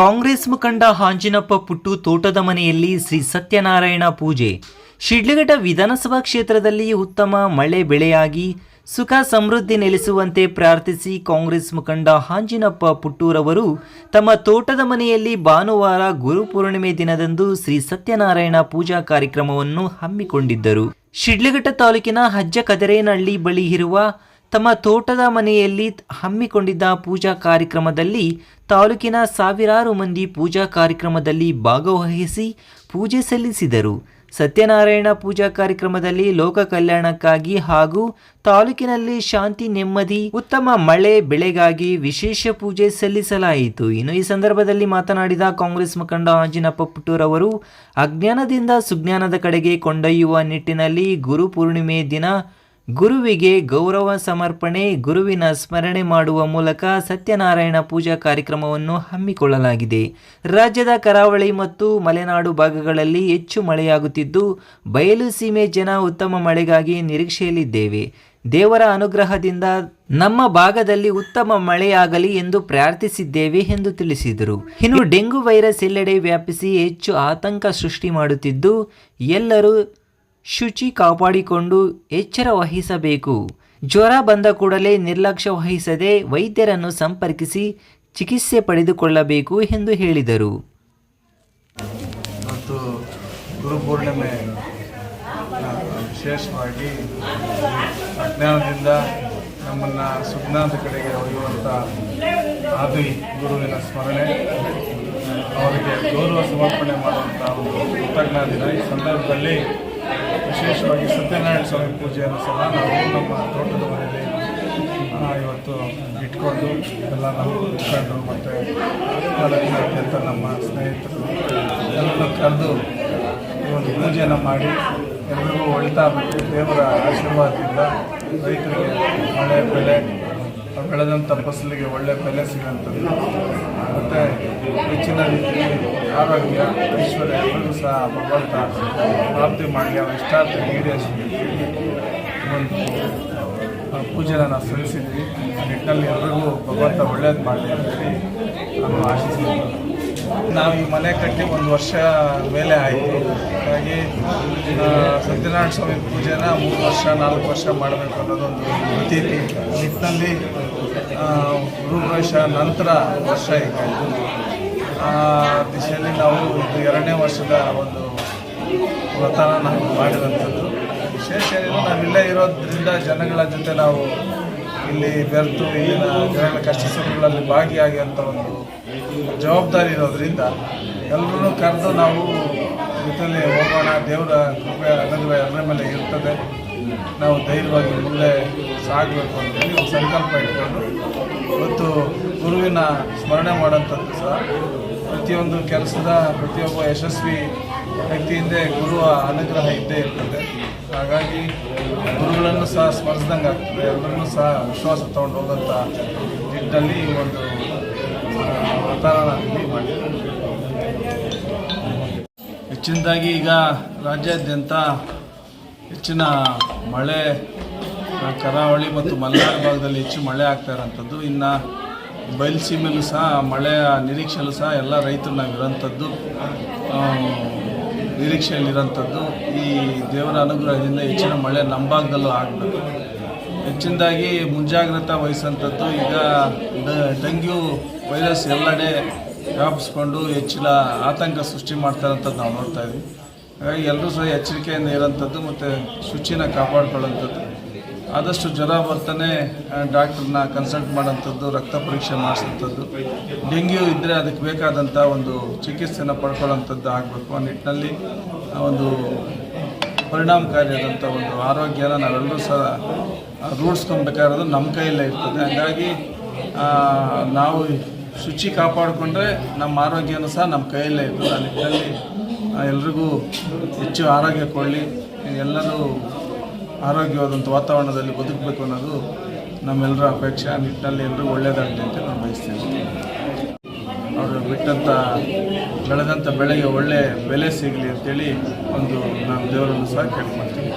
ಕಾಂಗ್ರೆಸ್ ಮುಖಂಡ ಹಾಂಜಿನಪ್ಪ ಪುಟ್ಟು ತೋಟದ ಮನೆಯಲ್ಲಿ ಶ್ರೀ ಸತ್ಯನಾರಾಯಣ ಪೂಜೆ. ಶಿಡ್ಲಘಟ್ಟ ವಿಧಾನಸಭಾ ಕ್ಷೇತ್ರದಲ್ಲಿ ಉತ್ತಮ ಮಳೆ ಬೆಳೆಯಾಗಿ ಸುಖ ಸಮೃದ್ಧಿ ನೆಲೆಸುವಂತೆ ಪ್ರಾರ್ಥಿಸಿ ಕಾಂಗ್ರೆಸ್ ಮುಖಂಡ ಹಾಂಜಿನಪ್ಪ ಪುಟ್ಟೂರವರು ತಮ್ಮ ತೋಟದ ಮನೆಯಲ್ಲಿ ಭಾನುವಾರ ಗುರುಪೂರ್ಣಿಮೆ ದಿನದಂದು ಶ್ರೀ ಸತ್ಯನಾರಾಯಣ ಪೂಜಾ ಕಾರ್ಯಕ್ರಮವನ್ನು ಹಮ್ಮಿಕೊಂಡಿದ್ದರು. ಶಿಡ್ಲಘಟ್ಟ ತಾಲೂಕಿನ ಹಜ್ಜ ಕದರೇನಹಳ್ಳಿ ಬಳಿ ಇರುವ ತಮ್ಮ ತೋಟದ ಮನೆಯಲ್ಲಿ ಹಮ್ಮಿಕೊಂಡಿದ್ದ ಪೂಜಾ ಕಾರ್ಯಕ್ರಮದಲ್ಲಿ ತಾಲೂಕಿನ ಸಾವಿರಾರು ಮಂದಿ ಪೂಜಾ ಕಾರ್ಯಕ್ರಮದಲ್ಲಿ ಭಾಗವಹಿಸಿ ಪೂಜೆ ಸಲ್ಲಿಸಿದರು. ಸತ್ಯನಾರಾಯಣ ಪೂಜಾ ಕಾರ್ಯಕ್ರಮದಲ್ಲಿ ಲೋಕ ಕಲ್ಯಾಣಕ್ಕಾಗಿ ಹಾಗೂ ತಾಲೂಕಿನಲ್ಲಿ ಶಾಂತಿ, ನೆಮ್ಮದಿ, ಉತ್ತಮ ಮಳೆ, ಬೆಳೆಗಾಗಿ ವಿಶೇಷ ಪೂಜೆ ಸಲ್ಲಿಸಲಾಯಿತು. ಇನ್ನು ಈ ಸಂದರ್ಭದಲ್ಲಿ ಮಾತನಾಡಿದ ಕಾಂಗ್ರೆಸ್ ಮುಖಂಡ ಆಂಜಿನಪ್ಪ ಪುಟ್ಟೂರವರು ಅಜ್ಞಾನದಿಂದ ಸುಜ್ಞಾನದ ಕಡೆಗೆ ಕೊಂಡೊಯ್ಯುವ ನಿಟ್ಟಿನಲ್ಲಿ ಗುರು ಪೂರ್ಣಿಮೆ ದಿನ ಗುರುವಿಗೆ ಗೌರವ ಸಮರ್ಪಣೆ, ಗುರುವಿನ ಸ್ಮರಣೆ ಮಾಡುವ ಮೂಲಕ ಸತ್ಯನಾರಾಯಣ ಪೂಜಾ ಕಾರ್ಯಕ್ರಮವನ್ನು ಹಮ್ಮಿಕೊಳ್ಳಲಾಗಿದೆ. ರಾಜ್ಯದ ಕರಾವಳಿ ಮತ್ತು ಮಲೆನಾಡು ಭಾಗಗಳಲ್ಲಿ ಹೆಚ್ಚು ಮಳೆಯಾಗುತ್ತಿದ್ದು ಬಯಲುಸೀಮೆ ಜನ ಉತ್ತಮ ಮಳೆಗಾಗಿ ನಿರೀಕ್ಷೆಯಲ್ಲಿದ್ದೇವೆ. ದೇವರ ಅನುಗ್ರಹದಿಂದ ನಮ್ಮ ಭಾಗದಲ್ಲಿ ಉತ್ತಮ ಮಳೆಯಾಗಲಿ ಎಂದು ಪ್ರಾರ್ಥಿಸಿದ್ದೇವೆ ಎಂದು ತಿಳಿಸಿದರು. ಇನ್ನು ಡೆಂಗು ವೈರಸ್ ಎಲ್ಲೆಡೆ ವ್ಯಾಪಿಸಿ ಹೆಚ್ಚು ಆತಂಕ ಸೃಷ್ಟಿ ಮಾಡುತ್ತಿದ್ದು, ಎಲ್ಲರೂ ಶುಚಿ ಕಾಪಾಡಿಕೊಂಡು ಎಚ್ಚರ ವಹಿಸಬೇಕು. ಜ್ವರ ಬಂದ ಕೂಡಲೇ ನಿರ್ಲಕ್ಷ್ಯ ವಹಿಸದೆ ವೈದ್ಯರನ್ನು ಸಂಪರ್ಕಿಸಿ ಚಿಕಿತ್ಸೆ ಪಡೆದುಕೊಳ್ಳಬೇಕು ಎಂದು ಹೇಳಿದರು. ಮತ್ತು ಗುರುಪೂರ್ಣಿಮೆ ವಿಶೇಷವಾಗಿ ಅಜ್ಞಾನದಿಂದ ನಮ್ಮನ್ನು ಸುಜ್ಞಾನದ ಕಡೆಗೆ ಒಯ್ಯುವಂಥ ಆದಿ ಗುರುವಿನ ಸ್ಮರಣೆ ಅವರಿಗೆ ಗೌರವ ಸಮರ್ಪಣೆ ಮಾಡುವಂಥ ಒಂದು ಕೃತಜ್ಞ ದಿನ ಈ ಸಂದರ್ಭದಲ್ಲಿ ವಿಶೇಷವಾಗಿ ಸತ್ಯನಾರಾಯಣ ಸ್ವಾಮಿ ಪೂಜೆಯನ್ನು ಸಹ ನಾವು ನಮ್ಮ ತೋಟದ ಮನೆಯಲ್ಲಿ ಇವತ್ತು ಇಟ್ಕೊಂಡು ಎಲ್ಲ ನಮ್ಮ ಮುಖಂಡರು ಮತ್ತು ತಾಲೂಕಿನಾದ್ಯಂತ ನಮ್ಮ ಸ್ನೇಹಿತರು ಎಲ್ಲರನ್ನು ಕರೆದು ಒಂದು ಪೂಜೆಯನ್ನು ಮಾಡಿ ಎಲ್ಲರಿಗೂ ಒಳಿತಾಗಬೇಕು ದೇವರ ಆಶೀರ್ವಾದದಿಂದ ರೈತರಿಗೆ ಮಳೆ ಬೆಳೆ, ಬೆಳೆದಂಥ ಫಸಲಿಗೆ ಒಳ್ಳೆ ಬೆಲೆ ಸಿಗುವಂಥದ್ದು ಮತ್ತು ಹೆಚ್ಚಿನ ರೀತಿಯಲ್ಲಿ ಆರೋಗ್ಯ ಐಶ್ವರ್ಯ ಎಲ್ಲರೂ ಸಹ ಭಗವಂತ ಪ್ರಾಪ್ತಿ ಮಾಡಿ ಅವರ ಇಷ್ಟಾರ್ಥ ಈಡೇರಿಸಿ ಒಂದು ಪೂಜೆನ ನಾವು ಸಲ್ಲಿಸಿದ್ವಿ ನಿಟ್ಟಿನಲ್ಲಿ ಎಲ್ರಿಗೂ ಭಗವಂತ ಒಳ್ಳೇದು ಮಾಡಲಿ ಅಂತೇಳಿ ನಾನು ಆಶಿಸಿದ್ವಿ ನಾವು ಈ ಮನೆ ಕಟ್ಟಿ ಒಂದು ವರ್ಷ ಮೇಲೆ ಆಯಿತು. ಹಾಗಾಗಿ ಸತ್ಯನಾರಾಯಣ ಸ್ವಾಮಿ ಪೂಜೆನ ಮೂರು ವರ್ಷ, ನಾಲ್ಕು ವರ್ಷ ಮಾಡಬೇಕು ಅನ್ನೋದೊಂದು ಪ್ರತೀತಿ ನಿಟ್ಟಿನಲ್ಲಿ ಗೃಹಪ್ರವೇಶ ನಂತರ ವರ್ಷ ಇತ್ತು ಆ ದಿಶೆಯಲ್ಲಿ ನಾವು ಎರಡನೇ ವರ್ಷದ ಒಂದು ವ್ರತನ ನಾವು ಮಾಡಿದಂಥದ್ದು. ವಿಶೇಷ ಏನಿಲ್ಲ ನಾವಿಲ್ಲೇ ಇರೋದ್ರಿಂದ ಜನಗಳ ಜೊತೆ ನಾವು ಇಲ್ಲಿ ಬೆರೆತು ಇಲ್ಲಿನ ಜನಗಳ ಕಷ್ಟ ಸುಖಗಳಲ್ಲಿ ಭಾಗಿಯಾಗಿ ಅಂತ ಒಂದು ಜವಾಬ್ದಾರಿ ಇರೋದ್ರಿಂದ ಎಲ್ಲರೂ ಕರೆದು ನಾವು ಜೊತೆಯಲ್ಲಿ ಹೋಗೋಣ. ದೇವರ ಕೃಪೆ ಅನುಗ್ರಹ ಎಲ್ಲರ ಮೇಲೆ ಇರ್ತದೆ. ನಾವು ಧೈರ್ಯವಾಗಿ ಮುಂದೆ ಸಾಗಬೇಕು ಅಂತೇಳಿ ಒಂದು ಸಂಕಲ್ಪ ಇಟ್ಕೊಂಡು ಇವತ್ತು ಗುರುವಿನ ಸ್ಮರಣೆ ಮಾಡೋಂಥದ್ದು ಸಹ. ಪ್ರತಿಯೊಂದು ಕೆಲಸದ ಪ್ರತಿಯೊಬ್ಬ ಯಶಸ್ವಿ ವ್ಯಕ್ತಿಯಿಂದ ಗುರುವ ಅನುಗ್ರಹ ಇದ್ದೇ ಇರ್ತದೆ. ಹಾಗಾಗಿ ಗುರುಗಳನ್ನು ಸಹ ಸ್ಮರಿಸ್ದಂಗೆ ಆಗ್ತದೆ. ಎಲ್ಲರನ್ನೂ ಸಹ ವಿಶ್ವಾಸ ತೊಗೊಂಡು ಹೋಗೋಂಥ ನಿಟ್ಟಿನಲ್ಲಿ ಈ ಒಂದು ವಾತಾವರಣ ಮಾಡಿದೆ ಹೆಚ್ಚಿನದಾಗಿ ಈಗ ರಾಜ್ಯಾದ್ಯಂತ ಹೆಚ್ಚಿನ ಮಳೆ ಕರಾವಳಿ ಮತ್ತು ಮಲೆನಾಡು ಭಾಗದಲ್ಲಿ ಹೆಚ್ಚು ಮಳೆ ಆಗ್ತಾ ಇರೋಂಥದ್ದು. ಇನ್ನು ಬಯಲುಸೀಮೆಯಲ್ಲೂ ಸಹ ಮಳೆಯ ನಿರೀಕ್ಷೆಯಲ್ಲೂ ಸಹ ಎಲ್ಲ ರೈತರು ನಾವು ಇರೋಂಥದ್ದು ಆ, ನಿರೀಕ್ಷೆಯಲ್ಲಿರೋಂಥದ್ದು. ಈ ದೇವರ ಅನುಗ್ರಹದಿಂದ ಹೆಚ್ಚಿನ ಮಳೆ ನಮ್ಮ ಭಾಗದಲ್ಲೂ ಆಗಬೇಕು. ಹೆಚ್ಚಿನದಾಗಿ ಮುಂಜಾಗ್ರತಾ ವಹಿಸೋಂಥದ್ದು. ಈಗ ಡೆಂಗ್ಯೂ ವೈರಸ್ ಎಲ್ಲೆಡೆ ವ್ಯಾಪಿಸ್ಕೊಂಡು ಹೆಚ್ಚಿನ ಆತಂಕ ಸೃಷ್ಟಿ ಮಾಡ್ತಾ ಇರೋಂಥದ್ದು ನಾವು ನೋಡ್ತಾ ಇದ್ವಿ. ಹಾಗಾಗಿ ಎಲ್ಲರೂ ಸಹ ಎಚ್ಚರಿಕೆಯಿಂದ ಇರೋಂಥದ್ದು ಮತ್ತು ಶುಚಿನ ಕಾಪಾಡ್ಕೊಳ್ಳೋಂಥದ್ದು. ಆದಷ್ಟು ಜ್ವರ ಬರ್ತಾನೆ ಡಾಕ್ಟ್ರನ್ನ ಕನ್ಸಲ್ಟ್ ಮಾಡೋಂಥದ್ದು, ರಕ್ತ ಪರೀಕ್ಷೆ ಮಾಡಿಸೋಂಥದ್ದು. ಡೆಂಗ್ಯೂ ಇದ್ದರೆ ಅದಕ್ಕೆ ಬೇಕಾದಂಥ ಒಂದು ಚಿಕಿತ್ಸೆನ ಪಡ್ಕೊಳ್ಳೋಂಥದ್ದು ಆಗಬೇಕು. ಆ ನಿಟ್ಟಿನಲ್ಲಿ ಒಂದು ಪರಿಣಾಮಕಾರಿಯಾದಂಥ ಒಂದು ಆರೋಗ್ಯನ ನಾವೆಲ್ಲರೂ ಸಹ ರೂಢಿಸ್ಕೊಬೇಕಾಗಿರೋದು ನಮ್ಮ ಕೈಯಲ್ಲೇ ಇರ್ತದೆ. ಹಾಗಾಗಿ ನಾವು ಶುಚಿ ಕಾಪಾಡಿಕೊಂಡ್ರೆ ನಮ್ಮ ಆರೋಗ್ಯನೂ ಸಹ ನಮ್ಮ ಕೈಯಲ್ಲೇ ಇರ್ತದೆ. ಆ ನಿಟ್ಟಿನಲ್ಲಿ ಎಲ್ರಿಗೂ ಹೆಚ್ಚು ಆರೋಗ್ಯ ಕೊಡಲಿ. ಎಲ್ಲರೂ ಆರೋಗ್ಯವಾದಂಥ ವಾತಾವರಣದಲ್ಲಿ ಬದುಕಬೇಕು ಅನ್ನೋದು ನಮ್ಮೆಲ್ಲರ ಅಪೇಕ್ಷೆ. ಆ ನಿಟ್ಟಿನಲ್ಲಿ ಎಲ್ಲರೂ ಒಳ್ಳೆಯದಾಗಲಿ ಅಂತ ನಾನು ಬಯಸ್ತೇನೆ. ಅವರು ಬಿಟ್ಟಂಥ, ಬೆಳೆದಂಥ ಬೆಳೆಗೆ ಒಳ್ಳೆ ಬೆಲೆ ಸಿಗಲಿ ಅಂತೇಳಿ ಒಂದು ನಾನು ದೇವರನ್ನು ಸಹ ಕೇಳ್ಕೊಳ್ತೀನಿ